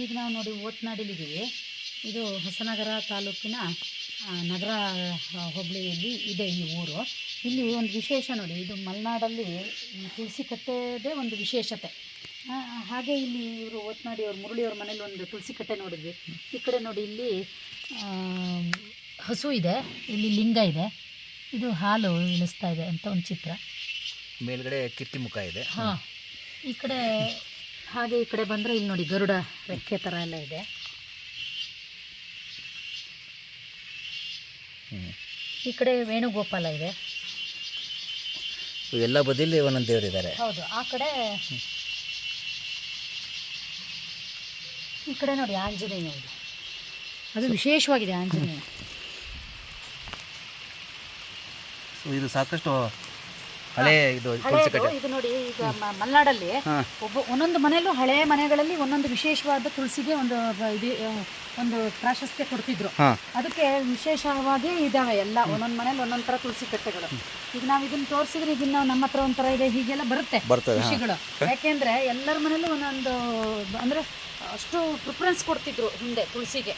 ಈಗ ನಾವು ನೋಡಿ ಓತ್ನಾಡಿಲಿದ್ದೀವಿ ಇದು ಹೊಸನಗರ ತಾಲೂಕಿನ ನಗರ ಹೋಬಳಿಯಲ್ಲಿ ಇದೆ ಈ ಊರು. ಇಲ್ಲಿ ಒಂದು ವಿಶೇಷ ನೋಡಿ ಇದು ಮಲೆನಾಡಲ್ಲಿ ಈ ತುಳಸಿ ಕಟ್ಟೆದೇ ಒಂದು ವಿಶೇಷತೆ. ಹಾಗೆ ಇಲ್ಲಿ ಇವರು ಓತ್ನಾಡಿ ಅವ್ರ ಮುರುಳಿಯವ್ರ ಮನೇಲಿ ಒಂದು ತುಳಸಿ ಕಟ್ಟೆ ನೋಡಿದ್ವಿ. ಈ ಕಡೆ ನೋಡಿ ಇಲ್ಲಿ ಹಸು ಇದೆ ಇಲ್ಲಿ ಲಿಂಗ ಇದೆ. ಇದು ಹಾಲು ಇಳಿಸ್ತಾ ಇದೆ ಅಂತ ಒಂದು ಚಿತ್ರ. ಮೇಲ್ಗಡೆ ಕಿತ್ತಿಮುಖ ಮುಖ ಇದೆ. ಹಾಂ. ಈ ಕಡೆ ಹಾಗೆ ಈ ಕಡೆ ಬಂದರೆ ಇಲ್ಲಿ ನೋಡಿ ಗರುಡ ರೆಕ್ಕೆ ಥರ ಎಲ್ಲ ಇದೆ. ಈ ಕಡೆ ವೇಣುಗೋಪಾಲ ಇದೆ. ಎಲ್ಲ ಬದಿಲಿ ಒಂದೊಂದು ದೇವರಿದ್ದಾರೆ ಹೌದು ಆ ಕಡೆ ಈ ಕಡೆ ನೋಡಿ ಆಂಜನೇಯ ಇದೆ. ಅದು ವಿಶೇಷವಾಗಿದೆ ಆಂಜನೇಯ. ಸೊ ಇದು ಸಾಕಷ್ಟು ಹಳೆ ಇದು ತುಳಸಿ ಕಟ್ಟೆ ಇದು ನೋಡಿ ಈಗ ಮ- ಮಲೆನಾಡಲ್ಲಿ ಒಬ್ಬ ಒಂದೊಂದು ಮನೆಯಲ್ಲೂ ಹಳೆ ಮನೆಗಳಲ್ಲಿ ಒಂದೊಂದು ವಿಶೇಷವಾದ ತುಳಸಿಗೆ ಒಂದು ಬ- ಇದು ಆ, ಒಂದು ಪ್ರಾಶಸ್ತ್ಯ ಕೊಡ್ತಿದ್ರು. ಹಾಂ. ಅದಕ್ಕೆ ವಿಶೇಷವಾಗಿ ಇದಾವೆ ಎಲ್ಲ ಒಂದೊಂದು ಮನೇಲಿ ಒಂದೊಂದು ತರ ತುಳಸಿ ಕಟ್ಟೆಗಳು. ಈಗ ನಾವು ಇದನ್ನ ತೋರಿಸಿದ್ರೆ ಇದನ್ನ ನಾವು ನಮ್ಮ ಹತ್ರ ಒಂಥರ ಇದೆ ಹೀಗೆಲ್ಲ ಬರುತ್ತೆ ಬರ್ತದೆ ಹಾಂ. ಖುಷಿಗಳು ಯಾಕೆಂದ್ರೆ ಎಲ್ಲರ ಮನೇಲೂ ಒಂದೊಂದು ಬ- ಅಂದ್ರೆ ಅಷ್ಟು ಪ್ರಿಫರೆನ್ಸ್ ಕೊಡ್ತಿದ್ರು ಹಿಂದೆ ತುಳಸಿಗೆ.